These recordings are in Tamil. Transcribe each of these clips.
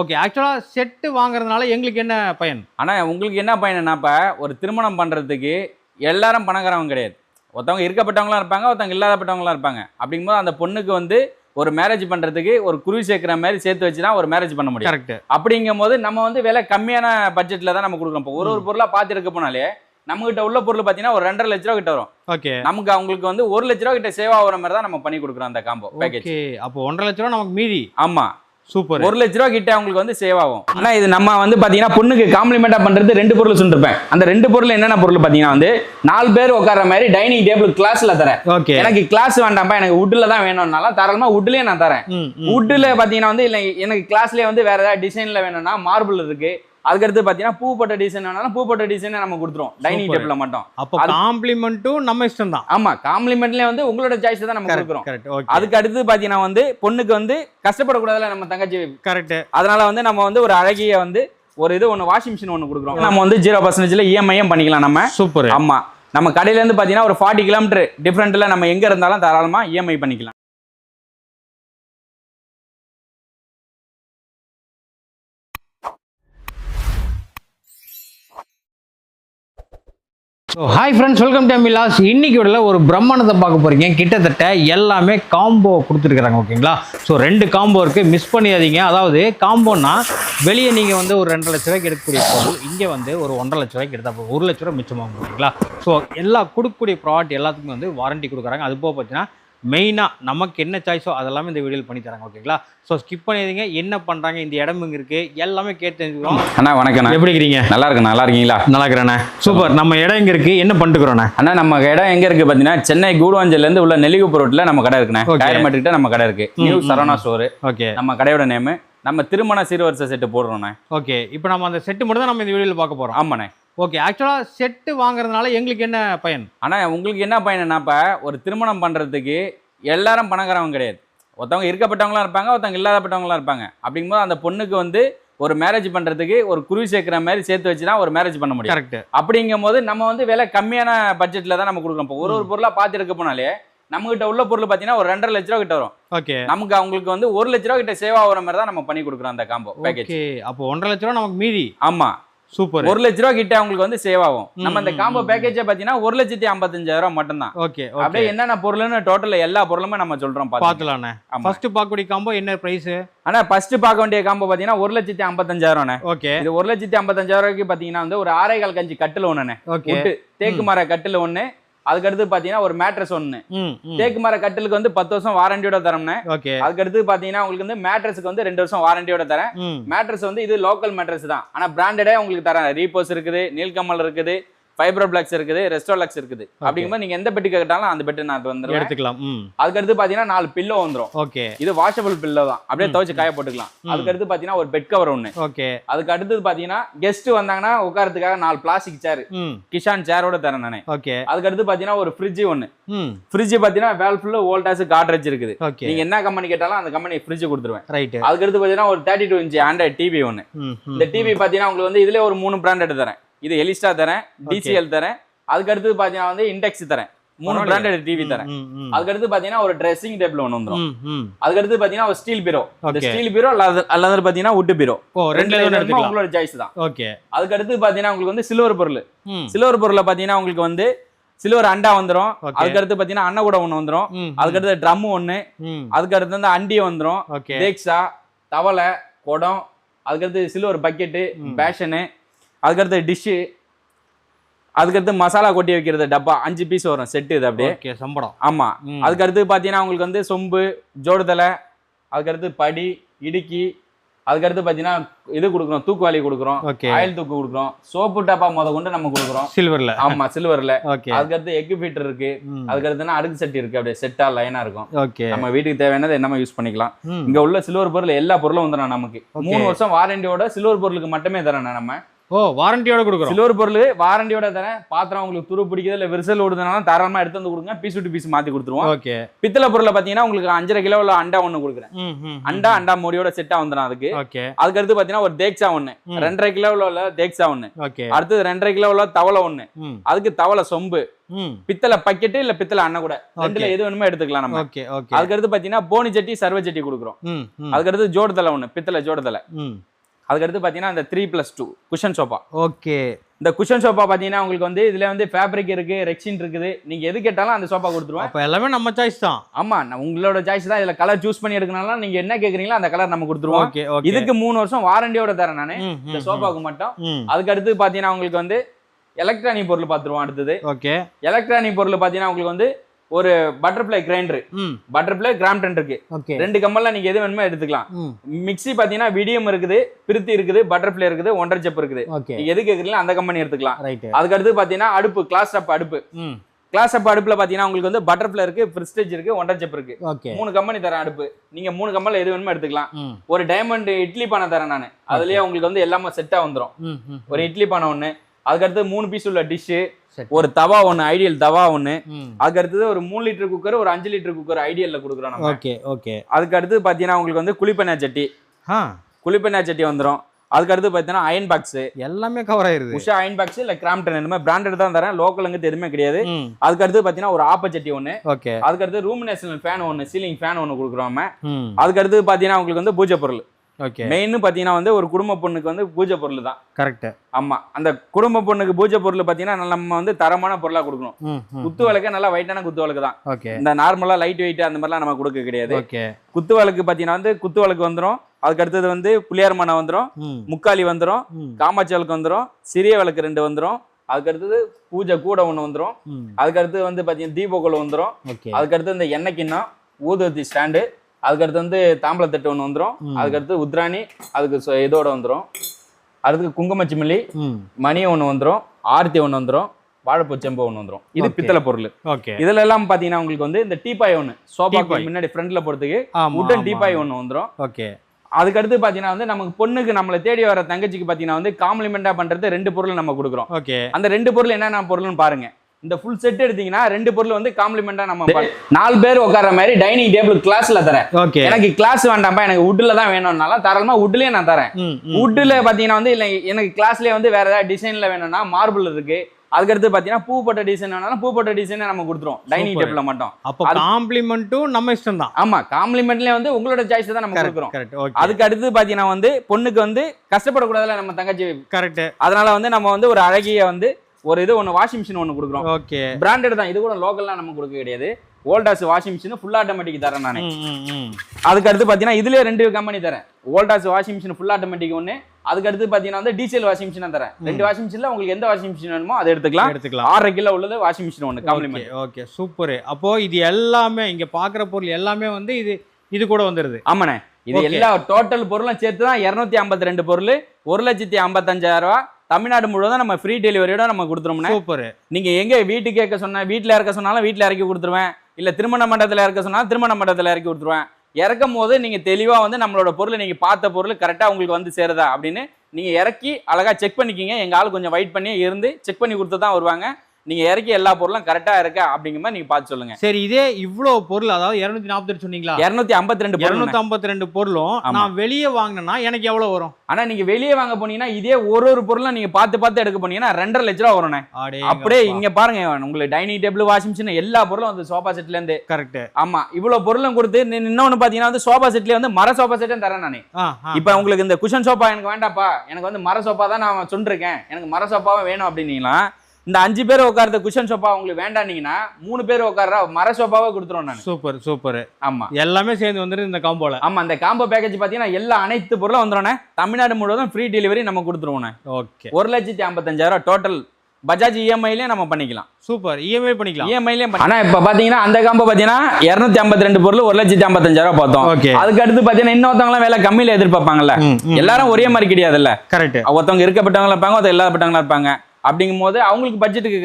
ஓகே ஆக்சுவலாக செட்டு வாங்குறதுனால எங்களுக்கு என்ன பயன்? ஆனால் உங்களுக்கு என்ன பயனாப்பா ஒரு திருமணம் பண்ணுறதுக்கு எல்லாரும் பணக்காரவங்க கிடையாது. ஒருத்தவங்க இருக்கப்பட்டவங்களாம் இருப்பாங்க ஒருத்தவங்க இல்லாதப்பட்டவங்களாம் இருப்பாங்க. அப்படிங்கும்போது அந்த பொண்ணுக்கு வந்து ஒரு மேரேஜ் பண்ணுறதுக்கு ஒரு குருவி சேர்க்குற மாதிரி சேர்த்து வச்சு தான் ஒரு மேரேஜ் பண்ண முடியும். கரெக்ட் அப்படிங்கும்போது நம்ம வந்து விலை கம்மியான பட்ஜெட்டில் தான் நம்ம கொடுக்குறோம் இப்போ ஒரு ஒரு பொருளாக பார்த்து எடுக்க போனாலே நம்மகிட்ட உள்ள பொருள் பார்த்தீங்கன்னா ஒரு ரெண்டரை லட்ச ரூபா கிட்ட வரும். ஓகே நமக்கு அவங்களுக்கு வந்து ஒரு லட்ச ரூபா கிட்ட சேவ் ஆகுற மாதிரி தான் நம்ம பண்ணி கொடுக்குறோம் அந்த காம்போ பேக்கேஜ் ஓகே அப்போ ஒன்றரை லட்ச ரூபா நமக்கு மீதி. ஆமா. சூப்பர். ஒரு லட்ச ரூபா கிட்ட அவங்களுக்கு வந்து சேவ் ஆகும். ஆனா இது நம்ம வந்து பாத்தீங்கன்னா பொண்ணுக்கு காம்ப்ளிமெண்டா பண்றது ரெண்டு பொருள் சொல்லிருப்பேன் அந்த ரெண்டு பொருள் என்னென்ன பொருள் பாத்தீங்கன்னா வந்து நாலு பேர் உட்கார்ற மாதிரி டைனிங் டேபிள் கிளாஸ்ல தரேன். ஓகே. எனக்கு கிளாஸ் வேண்டாம்ப்பா எனக்கு வுட்ல தான் வேணும்னாலும் தாராளமா வுட்லயே நான் தரேன். வுட்ல பாத்தீங்கன்னா வந்து இல்ல எனக்கு கிளாஸ்லயே வந்து வேற ஏதாவது டிசைன்ல வேணும்னா மார்பிள் இருக்கு. அதுக்கடுத்து பாத்தீங்கன்னா பூ போட்ட டிசைன் வேணாலும் பூ போட்ட டிசைனை நம்ம கொடுத்துருவோம். டைனிங். டேபிள்ல மட்டும். அப்போ காம்ப்ளிமெண்ட்டும் நம்ம இஷ்டம் தான் ஆமா காம்ப்ளிமெண்ட்லயே வந்து உங்களோட சாய்ஸ் தான் நம்ம கொடுக்குறோம். அதுக்கு அடுத்து பாத்தீங்கன்னா வந்து பொண்ணுக்கு வந்து கஷ்டப்படக்கூடாதுல நம்ம தங்கச்சி. கரெக்ட் அதனால வந்து நம்ம வந்து ஒரு அழகிய வந்து ஒரு இது ஒன்று வாஷிங் மிஷின் ஒன்று கொடுக்குறோம். நம்ம வந்து ஜீரோ பர்சன்டேஜ்ல இஎம்ஐயும் பண்ணிக்கலாம் நம்ம. சூப்பர். ஆமா. நம்ம கடையில இருந்து பாத்தீங்கன்னா ஒரு ஃபார்ட்டி கிலோமீட்டர் டிஃப்ரெண்ட்ல நம்ம எங்க இருந்தாலும் தாராளமா இஎம்ஐ பண்ணிக்கலாம். Hi friends welcome to Mila's இன்னைக்கு விடல ஒரு பிரம்மாண்டத்தை பார்க்க போகிறீங்க கிட்டத்தட்ட எல்லாமே காம்போ கொடுத்துருக்குறாங்க ஓகேங்களா? ஸோ ரெண்டு காம்போ இருக்குது மிஸ் பண்ணிடாதீங்க. அதாவது காம்போனா வெளியே நீங்கள் வந்து ஒரு ரெண்டரை லட்ச ரூபாய்க்கு எடுக்கக்கூடிய பொருள் இங்கே வந்து ஒரு ஒன்றரை லட்ச ரூபாய்க்கு எடுத்தால் போதும். ஒரு லட்ச ரூபா மிச்சமாகும் ஓகேங்களா? ஸோ எல்லா கொடுக்கக்கூடிய ப்ராடக்ட் எல்லாத்துக்குமே வந்து வாரண்டி கொடுக்குறாங்க. அது போக பார்த்தீங்கன்னா மெயினாக நமக்கு என்ன சாய்ஸோ அதெல்லாமே இந்த வீடியோவில் பண்ணி தராங்க ஓகேங்களா ஸோ ஸ்கிப் பண்ணிடுங்க என்ன பண்ணுறாங்க இந்த இடம் இங்கே இருக்குது எல்லாமே கேட்டு தெரிஞ்சுக்கிறோம். அண்ணா வணக்கம் எப்படி இருக்கிறீங்க நல்லா இருக்கு நல்லா இருக்கீங்களா? நல்லா இருக்கிறேண்ணே சூப்பர் நம்ம இடம் இங்கே இருக்குது என்ன பண்ணிட்டுக்கிறோண்ணே அண்ணா? நம்ம இடம் எங்க இருக்கு பாத்தீங்கன்னா சென்னை கூடுவாஞ்சல்ல இருந்து உள்ள நெல்லிகுப்பு ரோட்ல நம்ம கடை இருக்குண்ணே. டயர் கிட்ட நம்ம கடை இருக்கு. ம், நியூ சரவணா. ஸ்டோர் ஓகே நம்ம கடையோட நேம் நம்ம திருமண சீர்வரிசை செட்டு போடுறோண்ணே ஓகே இப்போ நம்ம அந்த செட்டு மட்டும் தான் நம்ம இந்த வீடியோவில் பார்க்க போகிறோம் ஆமாண்ணே. ஓகே ஆக்சுவலாக செட்டு வாங்குறதுனால எங்களுக்கு என்ன பயன்? ஆனா உங்களுக்கு என்ன பயனாப்பா ஒரு திருமணம் பண்றதுக்கு எல்லாரும் பணக்காரவங்க கிடையாது. ஒருத்தவங்க இருக்கப்பட்டவங்களாம் இருப்பாங்க ஒருத்தவங்க இல்லாதப்பட்டவங்களாம் இருப்பாங்க. அப்படிங்கும்போது அந்த பொண்ணுக்கு வந்து ஒரு மேரேஜ் பண்றதுக்கு ஒரு குருவி சேர்க்குற மாதிரி சேர்த்து வச்சு தான் ஒரு மேரேஜ் பண்ண முடியும். கரெக்ட் அப்படிங்கும்போது நம்ம வந்து விலை கம்மியான பட்ஜெட்ல தான் நம்ம கொடுக்குறோம் இப்போ ஒரு ஒரு பொருளா பார்த்து எடுக்க போனாலே நம்மகிட்ட உள்ள பொருள் பார்த்தீங்கன்னா ஒரு ரெண்டரை லட்ச ரூபா கிட்ட வரும். ஓகே நமக்கு அவங்களுக்கு வந்து ஒரு லட்ச ரூபா கிட்ட சேவ் ஆகுற மாதிரி தான் நம்ம பண்ணி கொடுக்குறோம் அந்த காம்போ பேக்கேஜ் ஓகே அப்போ ஒன்றரை லட்ச ரூபா நமக்கு மீதி. ஆமா. சூப்பர். ஒரு லட்ச ரூபா கிட்ட அவங்களுக்கு வந்து சேவ் ஆகும். நம்ம இந்த காம்போ பேக்கேஜே பார்த்தீங்கன்னா ஒரு லட்சத்தி ஐம்பத்தஞ்சாயிரம் ரூபா மட்டும்தான். ஓகே அப்படியே என்னென்ன பொருள்னு டோட்டல் எல்லா பொருளுமே நம்ம சொல்றோம் ஆமா. ஃபர்ஸ்ட் பார்க்கக்கூடிய காம்போ என்ன ப்ரைஸ் ஆனா ஃபர்ஸ்ட் பார்க்க வேண்டிய காம்போ பாத்தீங்கன்னா ஒரு லட்சத்தி ஐம்பத்தஞ்சாயிரம் ஓகே. இது ஒரு லட்சத்தி ஐம்பத்தஞ்சாயிரம் ரூபாய்க்கு பாத்தீங்கன்னா வந்து ஒரு ஆறே கால் கஞ்சி கட்டில் ஒண்ணுண்ணே. ஓகே. தேக்கு மர கட்டில் ஒண்ணு அதுக்கடுத்து பாத்தீங்கன்னா ஒரு மேட்ரஸ் ம் தேக்கு மர கட்டிலுக்கு வந்து பத்து வருஷம் வாரண்டியோட தரம்னே அதுக்கடுத்து பாத்தீங்கன்னா உங்களுக்கு வந்து மேட்ரஸுக்கு வந்து ரெண்டு வருஷம் வாரண்டியோட தரேன். மேட்ரஸ் வந்து இது லோக்கல் மேட்ரஸ் தான். ஆனா பிராண்டடே உங்களுக்கு தரேன். ரீபோஸ் இருக்குது நீல்கமல் இருக்குது. ஃபைப்ரோ பிளாக்ஸ் இருக்குது ரெஸ்டோலக்ஸ் இருக்குது. அப்படிங்கும்போது நீங்க எந்த பெட்டு கேட்டாலும் அந்த பெட்டு நான் வந்துருவேன் எடுத்துக்கலாம். அதுக்கடுத்து பாத்தீங்கன்னா நாலு பில்லோ வந்துரும். ஓகே. இது வாஷபிள் பில்லோ தான். அப்படியே துவைச்சு காய போட்டுக்கலாம். அதுக்கடுத்து பாத்தீங்கன்னா ஒரு பெட் கவர் ஒண்ணு. ஓகே. அதுக்கு அடுத்தது பாத்தீங்கன்னா கெஸ்ட் வந்தாங்கன்னா உட்காரத்துக்காக நாலு பிளாஸ்டிக் சேர் கிஷான் சேரோட தரேன் நானே. ஓகே. அதுக்கடுத்து பாத்தீங்கன்னா ஒரு ஃப்ரிட்ஜ் ஒண்ணு. ம். ஃப்ரிட்ஜ் பாத்தீங்கன்னா வேல்ஃபுல்லு வோல்டாஸ் காட்ரேஜ் இருக்குது. நீங்க என்ன கம்பெனி கேட்டாலும் அந்த கம்பெனி ஃப்ரிட்ஜ் கொடுத்துருவேன். ரைட்டு அதுக்கடுத்து பாத்தீங்கன்னா ஒரு thirty two inch Android TV ஒண்ணு. ம், இந்த டிவி பாத்தீங்கன்னா உங்களுக்கு வந்து இதுல ஒரு மூணு பிராண்டட் தரேன். இது எலிஸ்டா தரேன் டிசிஎல் தரேன். அதுக்கடுத்து பாத்தீங்கன்னா வந்து இண்டெக்ஸ் தரேன். மூணு. பிராண்டட் டிவி தரேன். ம், அதுக்கடுத்து பாத்தீங்கன்னா ஒரு ட்ரெஸ்ஸிங் டேபிள் ஒன்று வந்துரும். ம் ம். அதுக்கடுத்து பாத்தீங்கன்னா ஒரு ஸ்டீல் பீரோ ஸ்டீல் பீரோ அல்லது பாத்தீங்கன்னா வுட் பீரோ ரெண்டு உங்களோட சாய்ஸ் தான். ஓகே அதுக்கடுத்து பாத்தீங்கன்னா உங்களுக்கு வந்து சில்வர் பொருள். சில்வர் பொருள்ல பாத்தீங்கன்னா உங்களுக்கு வந்து சில்வர் அண்டா வந்துரும். ஓகே அதுக்கடுத்து பாத்தீங்கன்னா அன்ன கூட ஒண்ணு வந்துரும். ம் அதுக்கடுத்து ட்ரம் ஒண்ணு. ம். அதுக்கடுத்து வந்து அண்டி வந்துரும். தேக்ஸா தவளை குடம். அதுக்கடுத்து சில்வர் பக்கெட்டு. பேஷனு அதுக்கடுத்து டிஷ்ஷு அதுக்கடுத்து மசாலா கொட்டி வைக்கிறது டப்பா அஞ்சு பீஸ் வரும் செட்டு இது அப்படியே. சம்பளம். ஆமா. ம். அதுக்கடுத்து பாத்தீங்கன்னா உங்களுக்கு வந்து சொம்பு ஜோடுதலை அதுக்கடுத்து படி இடுக்கி அதுக்கடுத்து பாத்தீங்கன்னா இது கொடுக்குறோம் தூக்குவாளி கொடுக்குறோம் ஆயில் தூக்கு கொடுக்குறோம் சோப்பு டப்பா முத கொண்டு நம்ம கொடுக்குறோம். சில்வர்ல ஆமா சில்வர்ல ஓகே. அதுக்கடுத்து எக் ஃபீட்டர் இருக்கு. அதுக்கடுத்துனா அடுக்கு சட்டி இருக்கு அப்படியே செட்டா லைனா இருக்கும். ஓகே. நம்ம வீட்டுக்கு தேவையானது என்னமா யூஸ் பண்ணிக்கலாம். இங்க உள்ள சில்வர் பொருள் எல்லா பொருளும் வந்துடும் நமக்கு. மூணு வருஷம் வாரண்டியோட சில்வர் பொருளுக்கு மட்டுமே தரேன் நம்ம. ஓ வாரண்டியோட கொடுக்குறோம். சில்வர் பொருள் வாரண்டியோட தரேன். பாத்திரம் உங்களுக்கு துரு பிடிக்குது இல்ல விரிசல் ஓடுதுனாலும் தாராளமா எடுத்து வந்து கொடுங்க. பீஸ் விட்டு பீஸ் மாத்தி கொடுத்துருவோம். ஓகே. பித்தளை பொருளை பாத்தீங்கன்னா உங்களுக்கு அஞ்சரை கிலோல அண்டா ஒண்ணு கொடுக்குறேன். அண்டா அண்டா மூடியோட செட்டா வந்துடும் அதுக்கு. ஓகே. அதுக்கு அடுத்து பாத்தீங்கன்னா ஒரு தேக்ஸா ம். ரெண்டரை கிலோல உள்ள தேக்ஸா ஒண்ணு. ஓகே. அடுத்தது ரெண்டரை கிலோ உள்ள தவளை ஒண்ணு. ம். அதுக்கு தவளை சொம்பு. பித்தளை பக்கெட்டு இல்ல பித்தளை அண்ணன் கூட. ரெண்டுல எது வேணுமோ எடுத்துக்கலாம் நம்ம. Okay okay. அதுக்கு அடுத்து பாத்தீங்கன்னா போனி சட்டி சர்வ சட்டி கொடுக்குறோம். ம் ம். அதுக்கு அடுத்து ஜோடு தலை ஒண்ணு பித்தளை ஜோடு தலை ம் அதுக்கு அடுத்து பாத்தீங்கன்னா அந்த three plus two cushion sofa okay. இந்த குஷன் சோஃபா பாத்தீங்கன்னா உங்களுக்கு வந்து இதுல வந்து ஃபேப்ரிக் இருக்கு ரெக்ஸின் இருக்குது. நீங்க எது கேட்டாலும் அந்த சோஃபா கொடுத்துருவோம். அப்ப எல்லாமே நம்ம சாய்ஸ் தான். ஆமா நான் உங்களோட சாய்ஸ் தான். இதுல கலர் சூஸ் பண்ணி எடுக்கனால நீங்க என்ன கேக்குறீங்களோ அந்த கலர் நம்ம கொடுத்துருவோம். ஓகே இதுக்கு மூணு வருஷம் வாரண்டியோட தரேன் நானு. இந்த சோஃபாவுக்கு மட்டும். ம். அதுக்கு அடுத்து பாத்தீங்கன்னா உங்களுக்கு வந்து எலக்ட்ரானிக் பொருள் பார்த்துருவோம் அடுத்தது. ஓகே. எலக்ட்ரானிக் பொருள் பாத்தீங்கன்னா உங்களுக்கு வந்து ஒரு பட்டர்ஃப்ளை கிரைண்டர் பட்டர்ஃப்ளை கிராம்டன் இருக்கு. ரெண்டு கம்மல்ல நீங்க எது வேணுமோ எடுத்துக்கலாம். மிக்ஸி பாத்தீங்கன்னா விடியம் இருக்குது பிரித்தி இருக்குது பட்டர்ஃப்ளை இருக்குது ஒன்றரை செப் இருக்குது. எது கேக்குறீங்களோ அந்த கம்பெனி எடுத்துக்கலாம். அதுக்கு அடுத்து பாத்தீங்கன்னா அடுப்பு கிளாஸ் அப் அடுப்பு. கிளாஸ் அப் அடுப்புல பாத்தீங்கன்னா உங்களுக்கு வந்து பட்டர்ஃப்ளை இருக்கு பிரிஸ்டேஜ் இருக்கு ஒன்றரை செப் இருக்கு. மூணு கம்பெனி தரேன் அடுப்பு. நீங்க மூணு கம்பெனில எது வேணுமோ எடுத்துக்கலாம். ஒரு டைமண்ட் இட்லி பானை தரேன் நான். அதுலயே உங்களுக்கு வந்து எல்லாமே செட்டா வந்துரும். ம் ம். ஒரு இட்லி பானை ஒண்ணு அதுக்கடுத்து மூணு பீஸ் உள்ள டிஷ்ஷு. ஒரு தவா ஒண்ணு ஐடியல் தவா ம். அதுக்கு அடுத்தது ஒரு மூணு லிட்டர் குக்கர் ஒரு அஞ்சு லிட்டர் குக்கர் ஐடியல்ல கொடுக்குறோம் நம்ம. Okay okay. அதுக்கு அடுத்து பாத்தீங்கன்னா உங்களுக்கு வந்து குழிப்பெண்ணெய் சட்டி. ஆ. குழிப்பெண்ணெய் சட்டி வந்துரும். அதுக்கு அடுத்து பாத்தீங்கன்னா அயன் பாக்ஸ் எல்லாமே கவர் ஆயிருது. உஷா அயன் பாக்ஸ் இல்ல கிராம்டன் மாதிரி பிராண்டட் தான் தரேன். லோக்கலுங்க எதுவுமே கிடையாது. ம். அதுக்கு அடுத்து பாத்தீங்கன்னா ஒரு ஆப்பச்சட்டி ஒண்ணு. ஓகே. அதுக்கு அடுத்து ரூமினேஷனல் ஃபேன் ஒண்ணு சீலிங் ஃபேன் ஒண்ணு கொடுக்குறோம் நம்ம. ம். அதுக்கு அடுத்து பாத்தீங்கன்னா உங்களுக்கு வந்து பூஜை பொருள். மெயின் பாத்தீங்கன்னா வந்து ஒரு குடும்ப பொண்ணுக்கு வந்து பூஜை பொருள் தான் கரெக்ட் ஆமா. அந்த குடும்ப பொண்ணுக்கு பூஜை பொருள் பாத்தீங்கன்னா நல்ல- நம்ம வந்து தரமான பொருளா கொடுக்கணும். குத்து விளக்கு நல்லா வெயிட்டான குத்து விளக்கு தான் ஓகே இந்த நார்மலா லைட் வெயிட் அந்த மாதிரிலாம் நம்ம கொடுக்க கிடையாது. குத்து விளக்கு பாத்தீங்கன்னா வந்து குத்து விளக்கு வந்துரும். அதுக்கு அடுத்தது வந்து புளியார் மனை வந்துரும். ம். முக்காலி வந்துரும். ம். காமாட்சி விளக்கு வந்துரும். சிறிய விளக்கு ரெண்டு வந்துரும். அதுக்கு அடுத்தது பூஜை கூட ஒன்று வந்துரும். ம். அதுக்கு அடுத்து வந்து பாத்தீங்கன்னா தீபக்குள்ள வந்துரும். ஓகே அதுக்கு அடுத்து இந்த எண்ணெய் கிண்ணம் ஊதுவத்தி ஸ்டாண்டு அதுக்கு அடுத்து வந்து தாம்பளத்தட்டு ஒன்று வந்துரும். ம். அதுக்கு அடுத்து உத்ராணி அதுக்கு இதோட வந்துரும். அடுத்து குங்குமச்சிமில்லி ம். மணி ஒன்று வந்துரும் ஆர்த்தி ஒன்று வந்துரும் வாழைப்பூ செம்பு ஒன்று வந்துரும். இது. பித்தளை பொருள். ஓகே. இதுல எல்லாம் பாத்தீங்கன்னா உங்களுக்கு வந்து இந்த டீபாய் ஒன்று சோபாக்கு. முன்னாடி ஃப்ரண்ட்ல போறதுக்கு உட்டன் டீபாய். ஒன்று வந்துரும். ஓகே. அதுக்கு அடுத்து பாத்தீங்கன்னா வந்து நமக்கு பொண்ணுக்கு நம்மளை தேடி வர தங்கச்சிக்கு பாத்தீங்கன்னா வந்து காம்ப்ளிமெண்டா பண்றது ரெண்டு பொருள் நம்ம கொடுக்குறோம். ஓகே. அந்த ரெண்டு பொருள் என்னென்ன பொருள்னு பாருங்க. இந்த ஃபுல் செட் எடுத்தீங்கன்னா ரெண்டு பொருள் வந்து காம்ப்ளிமெண்டா நம்ம நாலு பேர் உட்கார்ற மாதிரி டைனிங் டேபிள் கிளாஸ்ல தரேன். ஓகே. எனக்கு கிளாஸ் வேண்டாம்ப்பா எனக்கு வுட்ல தான் வேணும்னாலும் தாராளமா வுட்லயே நான் தரேன். வுட்ல பாத்தீங்கன்னா வந்து இல்ல எனக்கு கிளாஸ்லயே வந்து வேற ஏதாவது டிசைன்ல வேணும்னா மார்பிள் இருக்கு. அதுக்கடுத்து பாத்தீங்கன்னா பூ போட்ட டிசைன் வேணாலும் பூ போட்ட டிசைனை நம்ம கொடுத்துருவோம். டைனிங். டேபிள்ல மட்டும். அப்போ காம்ப்ளிமெண்ட்டும் நம்ம இஷ்டம் தான். ஆமா காம்ப்ளிமெண்ட்லயே வந்து உங்களோட சாய்ஸ் தான் நம்ம கொடுக்குறோம். அதுக்கு அடுத்து பாத்தீங்கன்னா வந்து பொண்ணுக்கு வந்து கஷ்டப்படக்கூடாதுல நம்ம தங்கச்சி. கரெக்ட் அதனால வந்து நம்ம வந்து ஒரு அழகிய வந்து ஒரு இது ஒன்று வாஷிங் மிஷின் ஒன்று கொடுக்குறோம். ஓகே பிராண்டட் தான். இது கூட லோக்கல்லாம் நம்ம கொடுக்க கிடையாது. ஓல்டாஸ் வாஷிங் மிஷின் ஃபுல் ஆட்டோமேட்டிக் தரேன் நான். அதுக்கு அடுத்து பார்த்தீங்கன்னா இதுலயே ரெண்டு கம்பெனி தரேன் ஓல்டாஸ் வாஷிங் மிஷின் ஃபுல் ஆட்டோமேட்டிக் ஒன்று அதுக்கு அடுத்து பார்த்தீங்கன்னா வந்து டீசல் வாஷிங் மிஷின் தரேன் ரெண்டு வாஷிங் மிஷின்ல உங்களுக்கு எந்த வாஷிங் மிஷின் வேணுமோ அதை எடுத்துக்கலாம். எடுத்துக்கலாம். ஆறரை கிலோ உள்ளது வாஷிங் மிஷின் ஒன்று காம்ப்ளிமெண்ட் ஓகே சூப்பர் அப்போ இது எல்லாமே இங்க பாக்குற பொருள் எல்லாமே வந்து இது இது கூட வந்துருது. ஆமாண்ணே. இது. எல்லா டோட்டல் பொருளும் சேர்த்து தான் இரநூத்தி ஐம்பத்தி ரெண்டு பொருள் ஒரு லட்சத்தி ஐம்பத்தஞ்சாயிரம் ரூபா தமிழ்நாடு முழுவதும் நம்ம ஃப்ரீ டெலிவரியோட நம்ம கொடுத்துருவோம்ண்ணே சூப்பர் நீங்க எங்க வீட்டுக்கு கேட்க சொன்ன வீட்ல இறக்க சொன்னாலும் வீட்ல இறக்கி கொடுத்துருவேன். இல்ல திருமண மண்டபத்துல இறக்க சொன்னாலும் திருமண மண்டபத்துல இறக்கி கொடுத்துருவேன். இறக்கும் போது நீங்க தெளிவா வந்து நம்மளோட பொருள் நீங்க பார்த்த பொருள் கரெக்டா உங்களுக்கு வந்து சேருதா அப்படின்னு நீங்க இறக்கி அழகா செக் பண்ணிக்கிங்க. எங்க ஆள் கொஞ்சம் வெயிட் பண்ணி இருந்து செக் பண்ணி கொடுத்து தான் வருவாங்க. நீங்க இறக்கி எல்லா பொருளும் கரெக்டா இருக்கா அப்படிங்கிற மாதிரி நீங்க பார்த்து சொல்லுங்க. சரி இதே இவ்ளோ பொருள் அதாவது இருநூத்தி நாற்பத்தி சொன்னீங்களா? இருநூத்தி ஐம்பத்தி ரெண்டு இருநூத்தி ஐம்பத்தி ரெண்டு பொருளும். நான் வெளியே வாங்கினேன்னா எனக்கு எவ்வளவு வரும்? ஆனா நீங்க வெளியே வாங்க போனீங்கன்னா இதே ஒரு ஒரு பொருளும் நீங்க பார்த்து பார்த்து எடுக்க போனீங்கன்னா ரெண்டரை லட்ச ரூபா வரும்ண்ணே. அப்படியே இங்க பாருங்க உங்களுக்கு டைனிங் டேபிள் வாஷிங் மிஷின் எல்லா பொருளும் வந்து சோஃபா செட்ல இருந்து. கரெக்ட் ஆமா இவ்வளவு பொருளும் கொடுத்து இன்னொன்னு பாத்தீங்கன்னா வந்து சோஃபா செட்லயே வந்து மர சோஃபா செட்டும் தரேன் நானு. இப்ப உங்களுக்கு இந்த குஷன் சோஃபா எனக்கு வேண்டாப்பா. எனக்கு வந்து மர சோஃபா தான் நான் சொல்லிருக்கேன். எனக்கு மர சோஃபாவே வேணும் அப்படின்னீங்களா? இந்த அஞ்சு பேர் உட்கார்ந்த குஷன் சோஃபா உங்களுக்கு வேண்டானீங்கன்னா மூணு பேர் உட்கார்ற மர சோஃபாவே கொடுத்துருவோம் நான். சூப்பர் சூப்பர் ஆமா. எல்லாமே சேர்ந்து வந்துருது இந்த காம்போல ஆமா அந்த காம்போ பேக்கேஜ் பாத்தீங்கன்னா எல்லா அனைத்து பொருளும் வந்துடும்ண்ணே தமிழ்நாடு முழுவதும் ஃப்ரீ டெலிவரி நம்ம கொடுத்துருவோண்ணே ஓகே ஒரு லட்சத்தி ஐம்பத்தஞ்சாயிரம் டோட்டல் பஜாஜ் இஎம்ஐலயே நம்ம பண்ணிக்கலாம். சூப்பர் இஎம்ஐ பண்ணிக்கலாம். இஎம்ஐலயே ஆனா இப்ப பாத்தீங்கன்னா அந்த காம்போ பாத்தீங்கன்னா இருநூத்தி ஐம்பத்தி ரெண்டு பொருள் ஒரு லட்சத்தி ஐம்பத்தஞ்சாயிரம் பார்த்தோம். Okay. அதுக்கு அடுத்து பாத்தீங்கன்னா இன்னொருத்தவங்க விலை கம்மியில எதிர்பார்ப்பாங்கல்ல. எல்லாரும் ஒரே மாதிரி கிடையாதுல்ல. கரெக்ட் ஒருத்தவங்க இருக்கப்பட்டவங்களா இருப்பாங்க ஒருத்தர் இல்லாதப்பட்டவங்களா இருப்பாங்க. அப்படிங்கும் போது அவங்களுக்கு பட்ஜெட்டுக்கு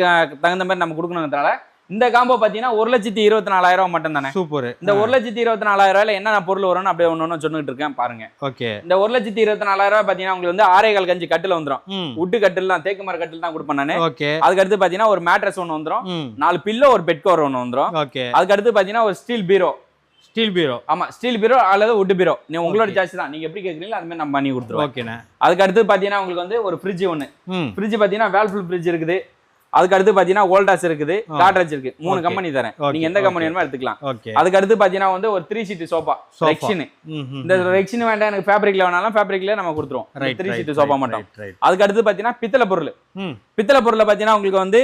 தகுந்த மாதிரி நம்ம கொடுக்கணுங்கிறதுனால இந்த காம்போ பாத்தீங்கன்னா ஒரு லட்சத்தி இருபத்தி நாலாயிரம் மட்டும் தானே சூப்பர். இந்த ஒரு லட்சத்தி இருபத்தி நாலாயிரம் ரூபாயில என்னென்ன பொருள் வரும்னு அப்படியே ஒன்று ஒன்று சொல்லிட்டு இருக்கேன் பாருங்க. ஓகே. இந்த ஒரு லட்சத்தி இருபத்தி நாலாயிரம் ரூபாய் பாத்தீங்கன்னா உங்களுக்கு வந்து ஆறே கால் கஞ்சி கட்டில் வந்துரும். ம். உட்டு கட்டில் தான் தேக்கு மர கட்டில் தான் கொடுப்பேன் நானு. ஓகே. அதுக்கு அடுத்து பாத்தீங்கன்னா ஒரு மேட்ரஸ் ஒன்று வந்துரும். ம். நாலு பில்லோ ஒரு பெட் கவர் ஒன்று வந்துரும். ஓகே. அதுக்கு அடுத்து பாத்தீங்கன்னா ஒரு ஸ்டீல் பீரோ ஸ்டீல் பீரோ ஆமா ஸ்டீல் பீரோ அல்லது உட் பீரோ நீ உங்களோட சாய்ஸ் தான். நீங்க எப்படி கேக்குறீங்களோ அது மாதிரி நம்ம பண்ணி கொடுத்துருவோம். ஓகேண்ணே அதுக்கு அடுத்து பாத்தீங்கன்னா உங்களுக்கு வந்து ஒரு ஃப்ரிட்ஜ் ஒன்று ஃப்ரிட்ஜ் பாத்தீங்கன்னா வேல்ஃபுல் ஃப்ரிட்ஜ் இருக்குது. அதுக்கு அடுத்து பாத்தீங்கன்னா ஓல்டாஸ் இருக்குது. காட்ரேஜ் இருக்கு. மூணு. கம்பெனி தரேன். நீங்க எந்த கம்பெனி. வேணுமோ எடுத்துக்கலாம். அதுக்கு அடுத்து பாத்தீங்கன்னா வந்து ஒரு த்ரீ சீட் சோஃபா. ரெக்ஷன் இந்த ரெக்ஷன் வேண்டாம் எனக்கு ஃபேப்ரிக்ல வேணாலும் ஃபேப்ரிக்ல நம்ம கொடுத்துருவோம். த்ரீ ரைட் சீட் சோஃபா மட்டும். அதுக்கு அடுத்து பாத்தீங்கன்னா பித்தளை பொருள். பித்தளை பொருள்ல பாத்தீங்கன்னா உங்களுக்கு வந்து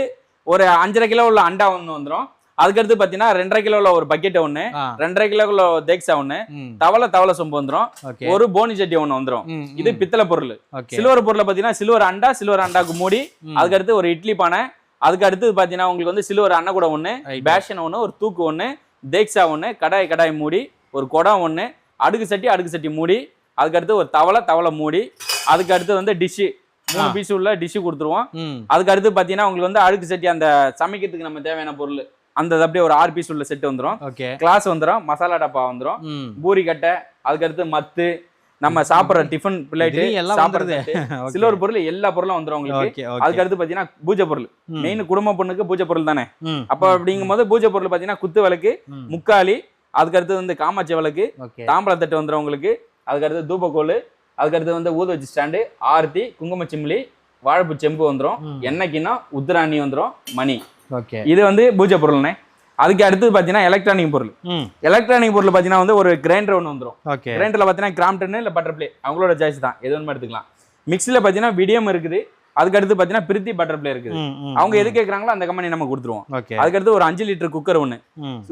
ஒரு அஞ்சரை கிலோ உள்ள அண்டா ஒன்று வந்துரும். அதுக்கு அடுத்து பாத்தீங்கன்னா ரெண்டரை கிலோ உள்ள ஒரு பக்கெட் ஆ. ரெண்டரை கிலோ உள்ள தேக்ஸா ம். தவளை தவளை சொம்பு வந்துரும். ஓகே. ஒரு போனி சட்டி ஒன்று வந்துரும். ம் இது பித்தளை பொருள். சில்வர் பொருளை பாத்தீங்கன்னா சில்வர் அண்டா சில்வர் அண்டாக்கு மூடி ம். அதுக்கு அடுத்து ஒரு இட்லி பானை அதுக்கு அடுத்து பாத்தீங்கன்னா உங்களுக்கு வந்து சில்வர் அன்னக்கூடம் ஒன்று Right. பேஷன் ஒன்று ஒரு தூக்கு ஒன்று தேக்ஸா ஒன்று கடாய் கடாய் மூடி ஒரு குடம் ஒன்று அடுக்கு சட்டி அடுக்கு சட்டி மூடி அதுக்கு அடுத்து ஒரு தவளை தவளை மூடி அதுக்கு அடுத்து வந்து டிஷ்ஷு மூணு. பீஸ் உள்ள டிஷ்ஷு கொடுத்துருவோம். அதுக்கு அடுத்து பாத்தீங்கன்னா உங்களுக்கு வந்து அடுக்கு சட்டி அந்த சமைக்கிறதுக்கு நம்ம தேவையான பொருள். அந்த அப்படியே ஒரு ஆறு பீஸ் உள்ள செட் வந்துரும். ஓகே கிளாஸ் வந்துரும் மசாலா டப்பா வந்துரும். ம். பூரி கட்டை அதுக்கு அடுத்து மத்து நம்ம சாப்பிடுற டிஃபன் இதுலயும் எல்லாம் சாப்பிடுறது சில்வர் பொருள் எல்லா பொருளும் வந்துரும் உங்களுக்கு. அதுக்கு அடுத்து பாத்தீங்கன்னா பூஜை பொருள். மெயின் குடும்ப பொண்ணுக்கு பூஜை பொருள் தானே? அப்ப அப்படிங்கும்போது பூஜை பொருள் பாத்தீங்கன்னா குத்து விளக்கு. முக்காலி அதுக்கு அடுத்து வந்து காமாட்சி விளக்கு ஓகே தாம்பழ தட்டு வந்துரும் உங்களுக்கு. அதுக்கு அடுத்து தூபக்கோல் அதுக்கு அடுத்து வந்து ஊதுவச்சி ஸ்டாண்டு ஆரத்தி குங்கும சிம்லி வாழைப்பு செம்பு வந்துரும். ம். எண்ணெய் கிண்ணம் உத்தராணி வந்துரும் மணி. ஓகே. இது வந்து பூஜை பொருள்னே. அதுக்கு அடுத்து பாத்தீங்கன்னா எலக்ட்ரானிக் பொருள். எலக்ட்ரானிக் பொருள் பாத்தீங்கன்னா வந்து ஒரு கிரைண்டர் ஒன்று வந்துரும். ஓகே. கிரைண்டர்ல பாத்தீங்கன்னா கிராம்டன் இல்ல பட்டர் பிளே அவங்களோட சாய்ஸ் தான். எது வேணுமோ எடுத்துக்கலாம். மிக்ஸில பாத்தீங்கன்னா விடியம் இருக்குது. அதுக்கு அடுத்து பாத்தீங்கன்னா பிரித்தி பட்டர் பிளே இருக்குது அவங்க எது கேக்குறாங்களோ அந்த கம்பெனி நம்ம கொடுத்துருவோம். ஓகே. அதுக்கடுத்து ஒரு அஞ்சு லிட்டர் குக்கர் ஒன்று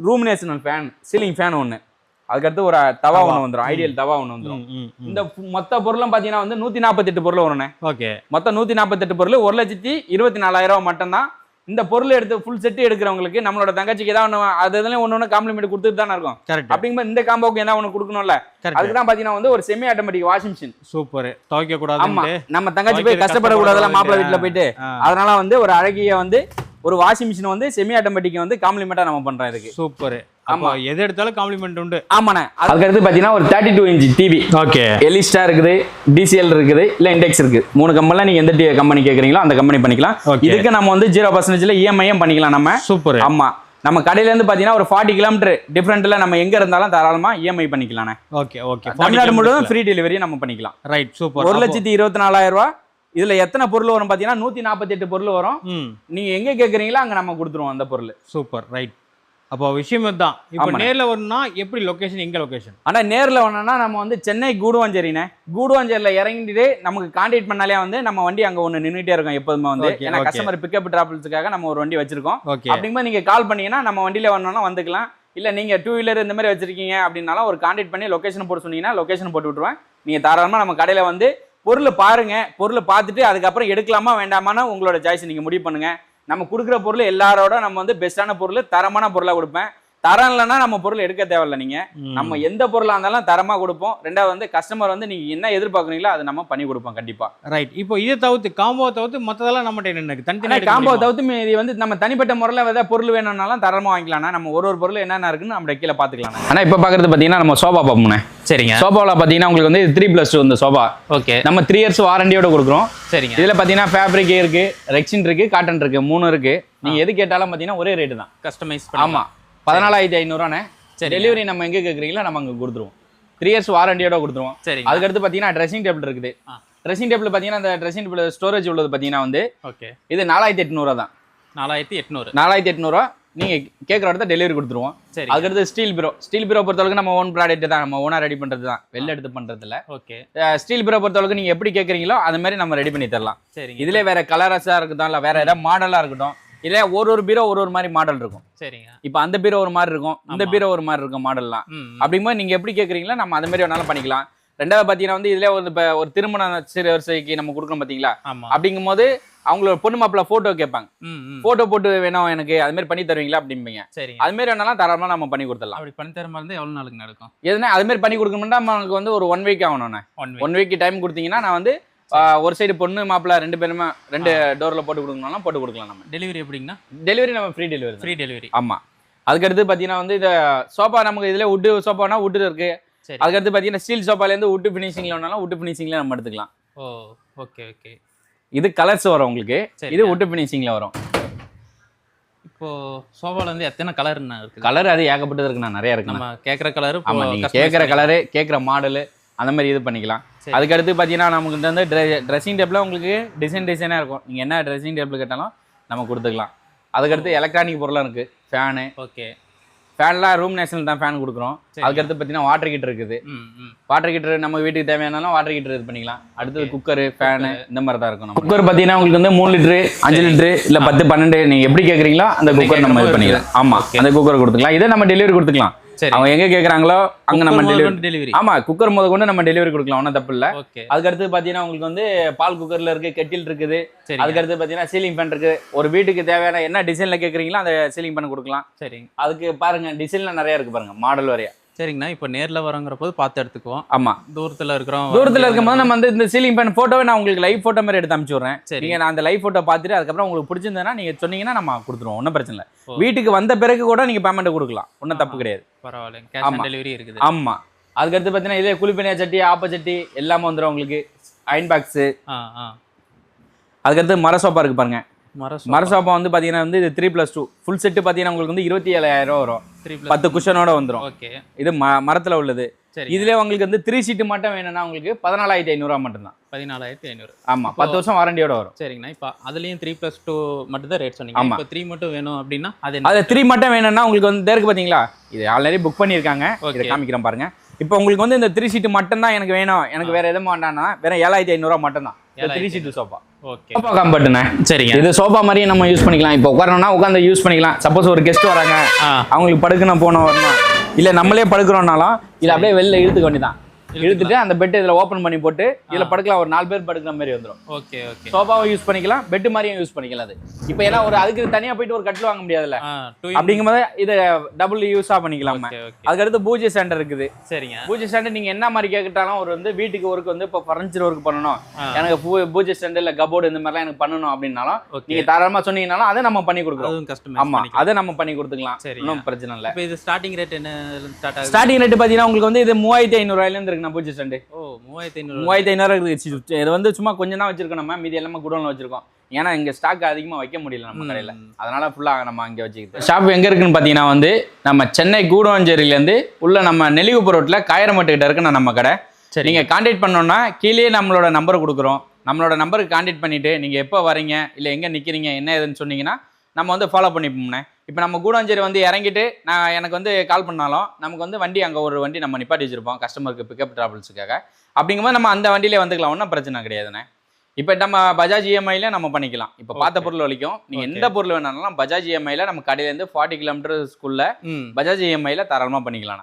ரூமினேஷனல் ஃபேன் சீலிங் ஃபேன் ஒன்று அதுக்கடுத்து ஒரு தவா. ஒன்று வந்துடும் ஐடியல் தவா ஒன்று வந்துடும் இந்த மொத்த பொருளும் பார்த்தீங்கன்னா வந்து நூற்றி நாற்பத்தெட்டு பொருள் வரும்ண்ணே ஓகே. மொத்தம் நூற்றி நாற்பத்தெட்டு பொருள் ஒரு லட்சத்தி இருபத்தி நாலாயிரம் ரூபாய் மட்டும்தான் இந்த பொருள் எடுத்து ஃபுல் செட் எடுக்கிறவங்களுக்கு நம்மளோட தங்கச்சிக்கு ஏதாவது ஒன்று அது இதுல ஒன்று ஒன்று காம்ப்ளிமெண்ட் கொடுத்துட்டு தானே இருக்கும். கரெக்ட் அப்படிங்கும்போது இந்த காம்போக்கு என்ன ஒன்று கொடுக்கணும்ல? அதுக்கு தான் பார்த்தீங்கன்னா வந்து ஒரு semi automatic washing machine super துவைக்க ஆமா. கூடாதுன்னு நம்ம தங்கச்சி போய் கஷ்டப்படக்கூடாதுல மாப்பிள்ளை வீட்டில் போயிட்டு. அதனால வந்து ஒரு அழகிய வந்து ஒரு வாஷிங் மிஷின் வந்து செமி ஆட்டோமேட்டிக் வந்து காம்ப்ளிமெண்ட்டாக நம்ம பண்ணுறோம் இதுக்கு. சூப்பர் அப்போ எது எடுத்தாலும் காம்ப்ளிமெண்ட் உண்டு. ஆமாண்ணே. அதுக்கடுத்து பார்த்தீங்கன்னா ஒரு thirty two inch TV okay Elista இருக்குது டிசிஎல் இருக்குது இல்ல இண்டெக்ஸ் இருக்கு மூணு கம்பெனில நீங்க எந்த கம்பெனி கேக்குறீங்களோ அந்த கம்பெனி பண்ணிக்கலாம். இதுக்கு நம்ம வந்து ஜீரோ பர்சன்டேஜ்ல இஎம்ஐயும் பண்ணிக்கலாம் நம்ம. சூப்பர் ஆமா. நம்ம கடையில இருந்து பாத்தீங்கன்னா ஒரு ஃபார்ட்டி கிலோமீட்டர் டிஃபரெண்ட்ல நம்ம எங்க இருந்தாலும் தாராளமா இஎம்ஐ பண்ணிக்கலாம் ஓகே ஓகே தமிழ்நாடு முழுவதும் ஃப்ரீ டெலிவரி நம்ம பண்ணிக்கலாம். ரைட் சூப்பர் ஒரு லட்சத்தி இருபத்தி நாலாயிரம் ரூபாய் இதுல எத்தனை பொருள் வரும் பாத்தீங்கன்னா நூத்தி நாற்பத்தி எட்டு பொருள் வரும். நீங்க எங்க கேக்குறீங்களோ அங்க நம்ம கொடுத்துருவோம் அந்த பொருள். சூப்பர் ரைட் அப்போ விஷயம் இதுதான். இப்போ. நேர்ல வரணும்னா எப்படி லொகேஷன் எங்க லொகேஷன் ஆனா நேர்ல வேணும்னா நம்ம வந்து சென்னை கூடுவாஞ்சேரினே கூடுவாஞ்சேரியில இறங்கிட்டு நமக்கு கான்டாக்ட் பண்ணாலே வந்து நம்ம வண்டி அங்க ஒண்ணு நின்னுட்டே இருக்கும் எப்போதுமே வந்து. ஏன்னா. கஸ்டமர் பிக்கப் டிராவல்ஸுக்காக நம்ம ஒரு வண்டி வச்சிருக்கோம். ஓகே அப்படிங்கும்போது நீங்க கால் பண்ணீங்கன்னா நம்ம வண்டியில வரணும்னா வந்துக்கலாம். இல்ல நீங்க டூ வீலர் இந்த மாதிரி வச்சிருக்கீங்க அப்படின்னாலும் ஒரு கான்டாக்ட் பண்ணி லொகேஷன் போட்டு சொன்னீங்கன்னா லொகேஷன் போட்டு விட்டுருவேன். நீங்க தாராளமா நம்ம கடையில வந்து பொருளை பாருங்கள் பொருளை பார்த்துட்டு அதுக்கப்புறம் எடுக்கலாமா வேண்டாமான்னு உங்களோட சாய்ஸ் நீங்கள் முடிவு பண்ணுங்கள் நம்ம கொடுக்குற பொருள் எல்லாரோட நம்ம வந்து பெஸ்ட்டான பொருள் தரமான பொருளாக கொடுப்பேன். தரம் இல்லைன்னா நம்ம பொருள் எடுக்க தேவையில்ல நீங்க. நம்ம எந்த பொருளா இருந்தாலும் தரமா கொடுப்போம். ரெண்டாவது வந்து கஸ்டமர் வந்து நீங்க என்ன எதிர்பார்க்குறீங்களோ அதை நம்ம பண்ணி கொடுப்போம் கண்டிப்பா. ரைட் இப்போ இதை தவிர்த்து காம்போ தவிர்த்து மற்றதெல்லாம் நம்மகிட்ட என்ன தனித்தனி காம்போ தவிர்த்து மீதி வந்து நம்ம தனிப்பட்ட முறையில் ஏதாவது பொருள் வேணும்னாலும் தரமா வாங்கிக்கலாம்னா நம்ம ஒரு ஒரு பொருள் என்னென்ன இருக்குன்னு நம்ம கீழே பார்த்துக்கலாம் ஆனா இப்போ பார்க்குறது பார்த்தீங்கன்னா நம்ம சோபா பார்ப்போம்ண்ணே சரிங்க. சோபாவில் பார்த்தீங்கன்னா உங்களுக்கு வந்து த்ரீ ப்ளஸ் இந்த சோபா. ஓகே நம்ம த்ரீ இயர்ஸ் வாரண்டியோட கொடுக்குறோம். சரிங்க. இதில் பார்த்தீங்கன்னா ஃபேப்ரிக் இருக்கு ரெக்ஸின் இருக்கு காட்டன் இருக்கு மூணு இருக்கு. நீங்க எது கேட்டாலும் பார்த்தீங்கன்னா ஒரே ரேட்டு தான். கஸ்டமைஸ் ஆமா. பதினாலாயிரத்தி ஐநூறுவாண்ணே. சரி டெலிவரி நம்ம எங்கே கேட்குறீங்களோ நம்ம அங்கே கொடுத்துருவோம். த்ரீ இயர்ஸ் வாரண்டியோட கொடுத்துருவோம். சரிங்க. அதுக்கடுத்து பார்த்தீங்கன்னா ட்ரெஸ்ஸிங் டேபிள் இருக்குது. ட்ரெஸ்ஸிங் டேபிள் பார்த்தீங்கன்னா அந்த ட்ரெஸ்ஸிங் டேபிள் ஸ்டோரேஜ் உள்ளது பார்த்தீங்கன்னா வந்து ஓகே. இது நாலாயிரத்தி எட்நூறுவா தான். நாலாயிரத்தி எட்நூறு. நாலாயிரத்தி எட்நூறுவா. நீங்க கேட்குற இடத்த டெலிவரி கொடுத்துருவோம். சரி அதுக்கடுத்து ஸ்டீல் பீரோ ஸ்டீல் பீரோ பொறுத்தளவுக்கு நம்ம ஓன் ப்ராடக்ட் தான். நம்ம ஓனா ரெடி பண்றது தான். வெளில எடுத்து பண்றது இல்ல ஓகே ஸ்டீல் பீரோ பொறுத்தளவுக்கு நீங்க எப்படி கேட்குறீங்களோ அது மாதிரி நம்ம ரெடி பண்ணி தரலாம். சரிங்க. இதுல வேற கலரஸா இருக்கட்டும் இல்ல வேற ஏதாவது மாடலா இருக்கட்டும். இல்ல ஒரு ஒரு பீரோ ஒரு ஒரு மாதிரி மாடல் இருக்கும். சரிங்க. இப்போ அந்த பீரோ ஒரு மாதிரி இருக்கும் இந்த. பீரோ ஒரு மாதிரி இருக்கும் மாடல்லாம் அப்படிங்கும்போது நீங்க எப்படி கேட்குறீங்களோ நம்ம அந்த மாதிரி வேணாலும் பண்ணிக்கலாம். ரெண்டாவது பார்த்தீங்கன்னா வந்து இதுல ஒரு இப்போ ஒரு திருமண சிறு வரிசைக்கு நம்ம கொடுக்கணும் பார்த்தீங்களா ஆமா. அப்படிங்கும்போது அவங்களோட பொண்ணு மாப்பிள்ள போட்டோ கேட்பாங்க. போட்டோ போட்டு வேணும் எனக்கு அது மாதிரி பண்ணி தருவீங்களா அப்படிம்பீங்க. சரிங்க. அது மாதிரி வேணாலும் தாராளமா நம்ம பண்ணி கொடுத்துடலாம். அப்படி பண்ணி தர மாதிரி இருந்தால் எவ்வளோ நாளுக்கு நடக்கும்? எதுனா அது மாதிரி பண்ணி கொடுக்கணும்னா நமக்கு வந்து ஒரு ஒன் வீக் ஆகணும்ண்ணே ஒன் வீக் டைம் கொடுத்தீங்கன்னா நான் வந்து ஒரு சைடு பொண்ணு மாப்பிள்ளை ரெண்டு பேருமே ரெண்டு டோர்ல போட்டு கொடுக்கணும்னா போட்டு கொடுக்கலாம் நம்ம. டெலிவரி எப்படிங்கண்ணா? டெலிவரி நம்ம ஃப்ரீ டெலிவரி ஃப்ரீ டெலிவரி ஆமா. அதுக்கடுத்து பார்த்தீங்கன்னா வந்து இந்த சோஃபா நமக்கு இதுல உட்டு சோஃபானா உட்டு இருக்கு. அதுக்கடுத்து பார்த்தீங்கன்னா ஸ்டீல் சோஃபாலேருந்து உட்டு ஃபினிஷிங்ல வேணாலும் உட்டு ஃபினிஷிங்ல நம்ம எடுத்துக்கலாம். ஓ ஓகே ஓகே இது கலர்ஸ் வரும் உங்களுக்கு. இது உட்டு ஃபினிஷிங்ல வரும். இப்போ சோஃபால வந்து எத்தனை கலர்ண்ணா இருக்குது? கலர் அது ஏகப்பட்டது இருக்குண்ணா. நிறைய இருக்கு நம்ம கேட்குற கலரு நீங்க கேட்குற கலரு கேட்குற மாடலு அந்த மாதிரி இது பண்ணிக்கலாம். அதுக்கடுத்து பார்த்தீங்கன்னா நமக்கு வந்து ட்ரெஸ்ஸிங் டேபிள் உங்களுக்கு டிசைன் டிசைனாக இருக்கும். நீங்கள் என்ன ட்ரெஸ்ஸிங் டேபிள் கேட்டாலும் நம்ம கொடுத்துக்கலாம். அதுக்கடுத்து எலக்ட்ரானிக் பொருளாக இருக்குது ஃபேனு ஓகே. ஃபேன்லாம் ரூம் நேஷனல் தான் ஃபேன் கொடுக்குறோம். அதுக்கடுத்து பார்த்தீங்கன்னா வாட்டர் ஹீட்டர் இருக்குது. வாட்டர் ஹீட்டர் நம்ம வீட்டுக்கு தேவையானாலும் வாட்டர் ஹீட்டர் இது பண்ணிக்கலாம். அடுத்தது குக்கரு ஃபேனு இந்த மாதிரி தான் இருக்கும் குக்கர் பார்த்தீங்கன்னா உங்களுக்கு வந்து மூணு லிட்டரு அஞ்சு லிட்டரு இல்லை பத்து பன்னெண்டு நீங்கள் எப்படி கேட்குறீங்களோ அந்த குக்கர் நம்ம இது பண்ணிக்கலாம். ஆமாம் அந்த குக்கர் கொடுத்துக்கலாம். இதே நம்ம டெலிவரி கொடுத்துக்கலாம். அவங்க எங்கே கேட்குறாங்களோ அங்கே நம்ம டெலிவரி ஆமா குக்கர் முத கொண்டு நம்ம டெலிவரி கொடுக்கலாம் ஒன்றும் தப்பு இல்லை. ஓகே அதுக்கடுத்து பார்த்தீங்கன்னா உங்களுக்கு வந்து பால் குக்கர்ல இருக்கு கெட்டில் இருக்குது. சரி அதுக்கடுத்து பார்த்தீங்கன்னா சீலிங் ஃபேன் இருக்கு. ஒரு வீட்டுக்கு தேவையான என்ன டிசைன்ல கேட்குறீங்களோ அந்த சீலிங் பண்ண கொடுக்கலாம். சரிங்க. அதுக்கு பாருங்க டிசைன்ல நிறைய இருக்கு பாருங்க மாடல் வரைய. சரிங்கண்ணா இப்போ நேர்ல வரங்கிற போது பார்த்து எடுத்துக்குவோம். ஆமா. தூரத்துல இருக்கிறோம் தூரத்துல இருக்கும்போது நம்ம வந்து இந்த சீலிங் ஃபேன் போட்டோவை நான் உங்களுக்கு லைவ் போட்டோ மாதிரி எடுத்து அனுப்பிச்சு விட்றேன். சரி. நீங்க நான் அந்த லைவ் போட்டோ பார்த்துட்டு அதுக்கப்புறம் உங்களுக்கு பிடிச்சிருந்ததுன்னா நீங்க சொன்னீங்கன்னா நம்ம கொடுத்துருவோம். ஒன்றும் பிரச்சனை இல்லை. வீட்டுக்கு வந்த பிறகு கூட நீங்க பேமெண்ட் கொடுக்கலாம். ஒன்றும் தப்பு கிடையாது. பரவாயில்ல கேஷ் ஆன். டெலிவரி இருக்குது. ஆமா. அதுக்கடுத்து பார்த்தீங்கன்னா இதே குளிப்பணியா சட்டி ஆப்ப சட்டி எல்லாமே வந்துடும் உங்களுக்கு. அயன் பாக்ஸு ஆ ஆ. அதுக்கடுத்து மர சோப்பா இருக்கு பாருங்க. மர மர சோப்பா வந்து பார்த்தீங்கன்னா வந்து இது three plus two full set பார்த்தீங்கன்னா உங்களுக்கு வந்து இருபத்தி ஏழாயிரம் வரும் பத்து குஷனோட வந்துடும் ஓகே இது ம மரத்தில் உள்ளது. சரி இதுலேயே உங்களுக்கு வந்து த்ரீ சீட்டு மட்டும் வேணும்னா உங்களுக்கு பதினாலாயிரத்தி ஐநூறுரூவா மட்டும்தான். பதினாலாயிரத்தி ஐநூறு. ஆமாம் பத்து வருஷம் வாரண்டியோட வரும். சரிங்கண்ணா. இப்போ அதுலயும் த்ரீ ப்ளஸ் டூ மட்டும் தான் ரேட் சொன்னீங்க. ஆமா. இப்போ த்ரீ மட்டும் வேணும் அப்படின்னா அது த்ரீ மட்டும் வேணும்னா உங்களுக்கு வந்து இருக்கு பார்த்தீங்களா இது ஆல்ரெடி புக் பண்ணியிருக்காங்க. இதை காமிக்கிறேன் பாருங்க. இப்போ உங்களுக்கு வந்து இந்த த்ரீ சீட்டு மட்டும் தான் எனக்கு வேணும். எனக்கு வேற எதுவும் வேண்டாம்னா வேற ஏழாயிரத்தி ஐநூறுரூவா மட்டும் தான் த்ரீ சீட்டு சோஃபா சோஃபா கம்பர்ட்டுண்ணே சரிங்க. இது சோஃபா மாதிரியே நம்ம யூஸ் பண்ணிக்கலாம். இப்போ உட்காரணும்னா உட்காந்து யூஸ் பண்ணிக்கலாம். சப்போஸ் ஒரு கெஸ்ட் வராங்க. அவங்களுக்கு படுக்கணும் போனோம் வரணும். இல்லை நம்மளே படுக்கிறோம்னாலும் இதை அப்படியே வெளில இழுத்துக்க வேண்டியதான் இழுத்துட்டு அந்த பெட் இதில் ஓப்பன் பண்ணி போட்டு இதில் படுக்கலாம் ஒரு நாலு பேர் படுக்கிற மாதிரி வந்துடும் ஓகே ஓகே. சோஃபாவும் யூஸ் பண்ணிக்கலாம் பெட் மாதிரியும் யூஸ் பண்ணிக்கலாம் அது. இப்போ ஏன்னா ஒரு அதுக்கு தனியாக போயிட்டு ஒரு கட்டில் வாங்க முடியாதுல்ல. ஆ டூ அப்படிங்கும்போது இதை டபுள் யூஸாக பண்ணிக்கலாம். அதுக்கடுத்து பூஜை ஸ்டாண்டர் இருக்குது. சரிங்க. பூஜை ஸ்டாண்டர் நீங்கள் என்ன மாதிரி கேட்டாலும் ஒரு வந்து வீட்டுக்கு ஒர்க் வந்து இப்போ ஃபர்னிச்சர் ஒர்க் பண்ணணும். எனக்கு பூஜை ஸ்டாண்டர் இல்லை கபோர்டு இந்த மாதிரிலாம் எனக்கு பண்ணணும் அப்படின்னாலும் ஓகே. நீங்கள் தாராளமாக சொன்னீங்கனாலும் அதை நம்ம பண்ணி கொடுக்குறோம். அதுவும் கஸ்டமைஸ் ஆமா பண்ணிக்கலாம். அதை நம்ம பண்ணி கொடுத்துக்கலாம். ஒன்றும் பிரச்சனை இல்லை. இது ஸ்டார்டிங் ரேட் என்ன ஸ்டார்டிங் ரேட் பார்த்தீங்கன்னா உங்களுக்கு வந்து இது மூவாயிரத்தி ஐநூறுவாயிலேருந்து இருக்கு. நான் பூஜை ஸ்டாண்டு ஓ மூவாயிரத்தி ஐநூறு. மூவாயிரத்தி ஐநூறு இருக்குது இது வந்து சும்மா கொஞ்சம் தான் வச்சிருக்கோம் நம்ம. மீதி எல்லாமே குடோனில் வச்சிருக்கோம். ஏன்னா இங்கே ஸ்டாக் அதிகமாக வைக்க முடியல நம்ம கடையில். அதனால ஃபுல்லாக நம்ம அங்கே வச்சுக்கிட்டு. ஷாப் எங்கே இருக்குன்னு பார்த்தீங்கன்னா வந்து நம்ம சென்னை கூடுவாஞ்சேரியிலேருந்து உள்ள நம்ம நெல்லிகுப்ப ரோட்டில் காயரமட்டு கிட்ட இருக்குண்ணா நம்ம கடை. சரி. நீங்கள் காண்டாக்ட் பண்ணோன்னா கீழே நம்மளோட நம்பர் கொடுக்குறோம். நம்மளோட நம்பருக்கு காண்டாக்ட் பண்ணிவிட்டு நீங்கள் எப்போ வரீங்க இல்லை எங்கே நிற்கிறீங்க என்ன ஏதுன்னு சொன்னீங்கன்னா நம்ம வந்து ஃபாலோ பண்ணிப்போம்ண்ணே. இப்போ நம்ம கூடாஞ்சேரி வந்து இறங்கிட்டு நான் எனக்கு வந்து கால் பண்ணாலும் நமக்கு வந்து வண்டி அங்கே ஒரு வண்டி நம்ம நிப்பாட்டி வச்சிருப்போம் கஸ்டமருக்கு பிக்கப் ட்ராவல்ஸுக்காக அப்படிங்கும்போது நம்ம அந்த வண்டியிலே வந்துக்கலாம் ஒன்றும் பிரச்சனை கிடையாதுண்ணே. இப்போ நம்ம பஜாஜ் இஎம்ஐல நம்ம பண்ணிக்கலாம். இப்போ பார்த்த. பொருள் வரைக்கும் நீங்கள். எந்த பொருள் வேணாலும் பஜாஜ் இஎம்ஐல நம்ம கடையிலேருந்து ஃபார்ட்டி கிலோமீட்டர் ஸ்கூலில் ம். பஜாஜ் இஎம்ஐல தாராளமாக பண்ணிக்கலாம்